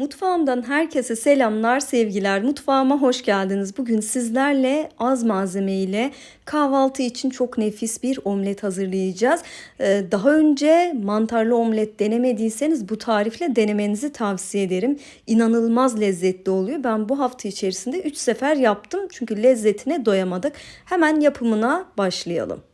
Mutfağımdan herkese selamlar, sevgiler. Mutfağıma hoş geldiniz. Bugün sizlerle az malzeme ile kahvaltı için çok nefis bir omlet hazırlayacağız. Ee, Daha önce mantarlı omlet denemediyseniz bu tarifle denemenizi tavsiye ederim. İnanılmaz lezzetli oluyor. Ben bu hafta içerisinde 3 sefer yaptım çünkü lezzetine doyamadık. Hemen yapımına başlayalım.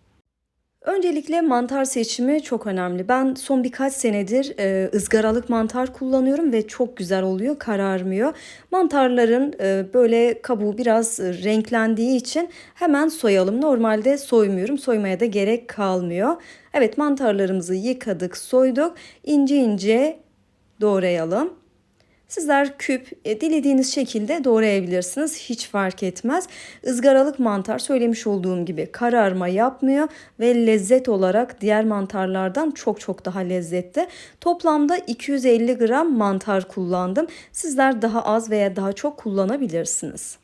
Öncelikle mantar seçimi çok önemli. Ben son birkaç senedir e, ızgaralık mantar kullanıyorum ve çok güzel oluyor, kararmıyor. Mantarların e, böyle kabuğu biraz e, renklendiği için hemen soyalım. Normalde soymuyorum, soymaya da gerek kalmıyor. Evet mantarlarımızı yıkadık, soyduk. İnce ince doğrayalım. Sizler küp e, dilediğiniz şekilde doğrayabilirsiniz. Hiç fark etmez. Izgaralık mantar söylemiş olduğum gibi kararma yapmıyor ve lezzet olarak diğer mantarlardan çok çok daha lezzetli. Toplamda 250 gram mantar kullandım. Sizler daha az veya daha çok kullanabilirsiniz.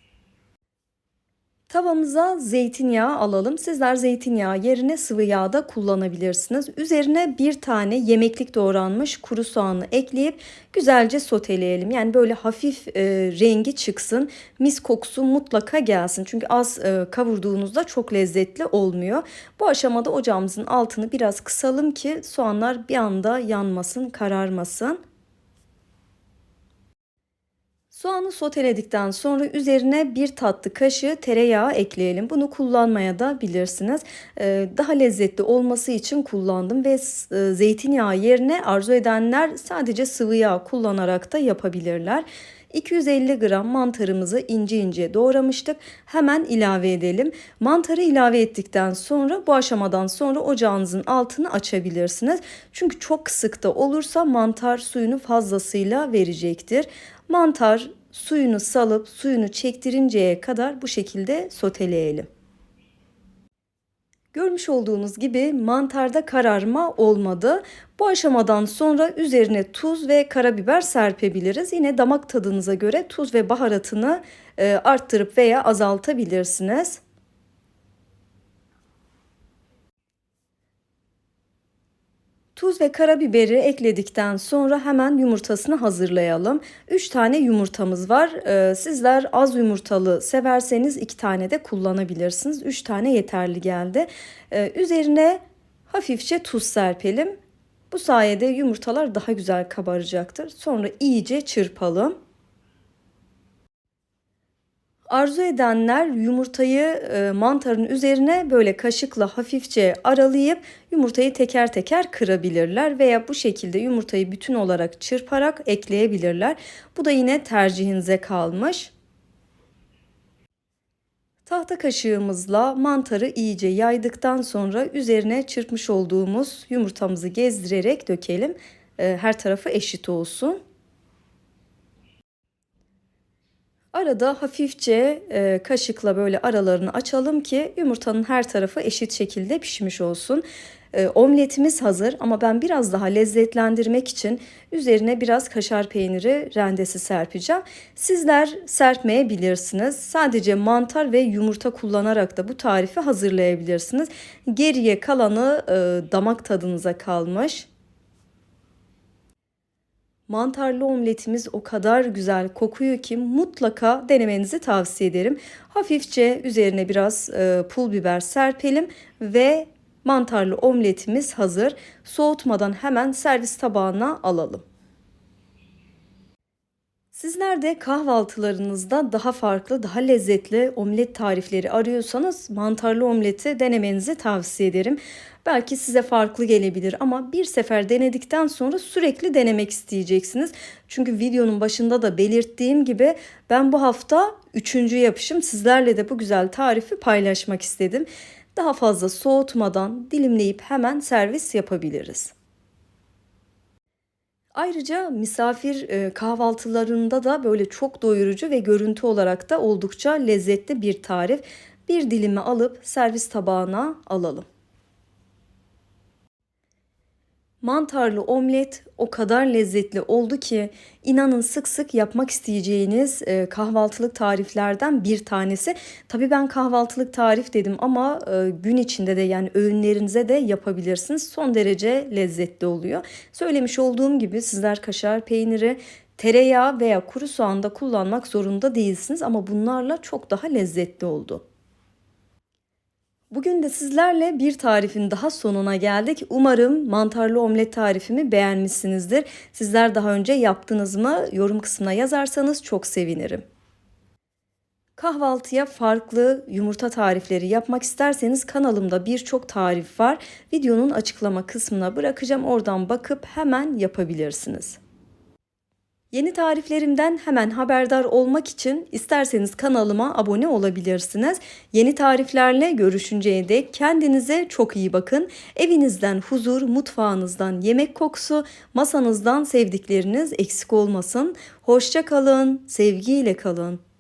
Tavamıza zeytinyağı alalım. Sizler zeytinyağı yerine sıvı yağ da kullanabilirsiniz. Üzerine bir tane yemeklik doğranmış kuru soğanı ekleyip güzelce soteleyelim. Yani böyle hafif e, rengi çıksın. Mis kokusu mutlaka gelsin. Çünkü az e, kavurduğunuzda çok lezzetli olmuyor. Bu aşamada ocağımızın altını biraz kısalım ki soğanlar bir anda yanmasın, kararmasın. Soğanı soteledikten sonra üzerine bir tatlı kaşığı tereyağı ekleyelim. Bunu kullanmaya da bilirsiniz. Ee, daha lezzetli olması için kullandım ve e, zeytinyağı yerine arzu edenler sadece sıvı yağ kullanarak da yapabilirler. 250 gram mantarımızı ince ince doğramıştık. Hemen ilave edelim. Mantarı ilave ettikten sonra bu aşamadan sonra ocağınızın altını açabilirsiniz. Çünkü çok kısık da olursa mantar suyunu fazlasıyla verecektir. Mantar suyunu salıp suyunu çektirinceye kadar bu şekilde soteleyelim. Görmüş olduğunuz gibi mantarda kararma olmadı. Bu aşamadan sonra üzerine tuz ve karabiber serpebiliriz. Yine damak tadınıza göre tuz ve baharatını e, arttırıp veya azaltabilirsiniz. Tuz ve karabiberi ekledikten sonra hemen yumurtasını hazırlayalım. 3 tane yumurtamız var. Ee, sizler az yumurtalı severseniz 2 tane de kullanabilirsiniz. 3 tane yeterli geldi. Ee, üzerine hafifçe tuz serpelim. Bu sayede yumurtalar daha güzel kabaracaktır. Sonra iyice çırpalım. Arzu edenler yumurtayı e, mantarın üzerine böyle kaşıkla hafifçe aralayıp yumurtayı teker teker kırabilirler veya bu şekilde yumurtayı bütün olarak çırparak ekleyebilirler. Bu da yine tercihinize kalmış. Tahta kaşığımızla mantarı iyice yaydıktan sonra üzerine çırpmış olduğumuz yumurtamızı gezdirerek dökelim. E, her tarafı eşit olsun. Arada hafifçe e, kaşıkla böyle aralarını açalım ki yumurtanın her tarafı eşit şekilde pişmiş olsun. E, omletimiz hazır ama ben biraz daha lezzetlendirmek için üzerine biraz kaşar peyniri rendesi serpeceğim. Sizler serpmeyebilirsiniz. Sadece mantar ve yumurta kullanarak da bu tarifi hazırlayabilirsiniz. Geriye kalanı e, damak tadınıza kalmış. Mantarlı omletimiz o kadar güzel kokuyor ki mutlaka denemenizi tavsiye ederim. Hafifçe üzerine biraz e, pul biber serpelim ve mantarlı omletimiz hazır. Soğutmadan hemen servis tabağına alalım. Sizler de kahvaltılarınızda daha farklı, daha lezzetli omlet tarifleri arıyorsanız mantarlı omleti denemenizi tavsiye ederim. Belki size farklı gelebilir ama bir sefer denedikten sonra sürekli denemek isteyeceksiniz. Çünkü videonun başında da belirttiğim gibi ben bu hafta üçüncü yapışım sizlerle de bu güzel tarifi paylaşmak istedim. Daha fazla soğutmadan dilimleyip hemen servis yapabiliriz. Ayrıca misafir e, kahvaltılarında da böyle çok doyurucu ve görüntü olarak da oldukça lezzetli bir tarif. Bir dilimi alıp servis tabağına alalım. Mantarlı omlet o kadar lezzetli oldu ki inanın sık sık yapmak isteyeceğiniz e, kahvaltılık tariflerden bir tanesi. Tabii ben kahvaltılık tarif dedim ama e, gün içinde de yani öğünlerinize de yapabilirsiniz. Son derece lezzetli oluyor. Söylemiş olduğum gibi sizler kaşar peyniri, Tereyağı veya kuru soğan da kullanmak zorunda değilsiniz ama bunlarla çok daha lezzetli oldu. Bugün de sizlerle bir tarifin daha sonuna geldik. Umarım mantarlı omlet tarifimi beğenmişsinizdir. Sizler daha önce yaptınız mı? Yorum kısmına yazarsanız çok sevinirim. Kahvaltıya farklı yumurta tarifleri yapmak isterseniz kanalımda birçok tarif var. Videonun açıklama kısmına bırakacağım. Oradan bakıp hemen yapabilirsiniz. Yeni tariflerimden hemen haberdar olmak için isterseniz kanalıma abone olabilirsiniz. Yeni tariflerle görüşünceye dek kendinize çok iyi bakın. Evinizden huzur, mutfağınızdan yemek kokusu, masanızdan sevdikleriniz eksik olmasın. Hoşça kalın, sevgiyle kalın.